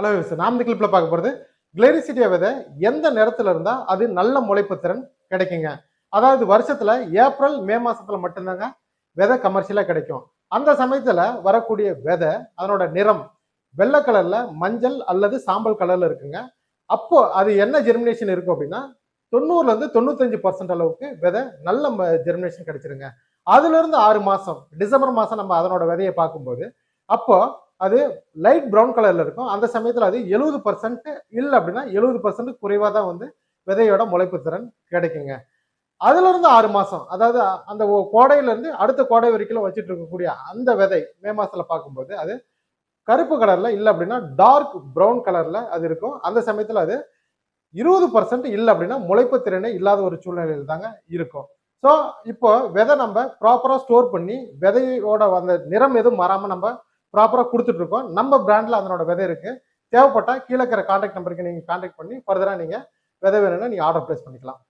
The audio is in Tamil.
ஹலோ சார் நாம் இந்த கிளிப்பில் பார்க்க போகிறது கிளேரிசிட்டியா விதை எந்த நேரத்தில் இருந்தால் அது நல்ல முளைப்பு திறன் கிடைக்குங்க. அதாவது வருஷத்தில் ஏப்ரல் மே மாதத்தில் மட்டும்தாங்க விதை கமர்ஷியலாக கிடைக்கும். அந்த சமயத்தில் வரக்கூடிய விதை அதனோட நிறம் வெள்ளை கலரில் மஞ்சள் அல்லது சாம்பல் கலரில் இருக்குங்க. அப்போ அது என்ன ஜெர்மினேஷன் இருக்கும் அப்படின்னா தொண்ணூறுலேருந்து தொண்ணூத்தஞ்சு பர்சன்ட் அளவுக்கு விதை நல்ல ஜெர்மினேஷன் கிடைச்சிருங்க. அதுலேருந்து ஆறு மாதம் டிசம்பர் மாதம் நம்ம அதனோட விதையை பார்க்கும்போது அப்போது அது லைட் ப்ரௌன் கலரில் இருக்கும். அந்த சமயத்தில் அது எழுபது பர்சன்ட் இல்லை அப்படின்னா எழுபது பர்சன்ட் குறைவாக தான் வந்து விதையோட முளைப்பு திறன் கிடைக்குங்க. அதுலேருந்து ஆறு மாதம் அதாவது அந்த கோடையிலேருந்து அடுத்த கோடை வரைக்கும் வச்சுட்டு இருக்கக்கூடிய அந்த விதை மே மாதத்தில் பார்க்கும்போது அது கருப்பு கலரில் இல்லை அப்படின்னா டார்க் ப்ரௌன் கலரில் அது இருக்கும். அந்த சமயத்தில் அது இருபது பர்சன்ட் இல்லை அப்படின்னா முளைப்பு திறனே இல்லாத ஒரு சூழ்நிலையில் தாங்க இருக்கும். ஸோ இப்போ விதை நம்ம ப்ராப்பராக ஸ்டோர் பண்ணி விதையோட அந்த நிறம் எதுவும் மாறாமல் நம்ம ப்ராப்பராக கொடுத்துட்டு இருக்கோம் நம்ம பிராண்டில் அதனோட விதை இருக்குது தேவைப்பட்டா கீழே இருக்கிற கான்டாக்ட் நம்பருக்கு நீங்கள் கான்டாக்ட் பண்ணி ஃபர்தராக நீங்கள் விதை வேணும்னா நீங்கள் ஆர்டர் ப்ளேஸ் பண்ணிக்கலாம்.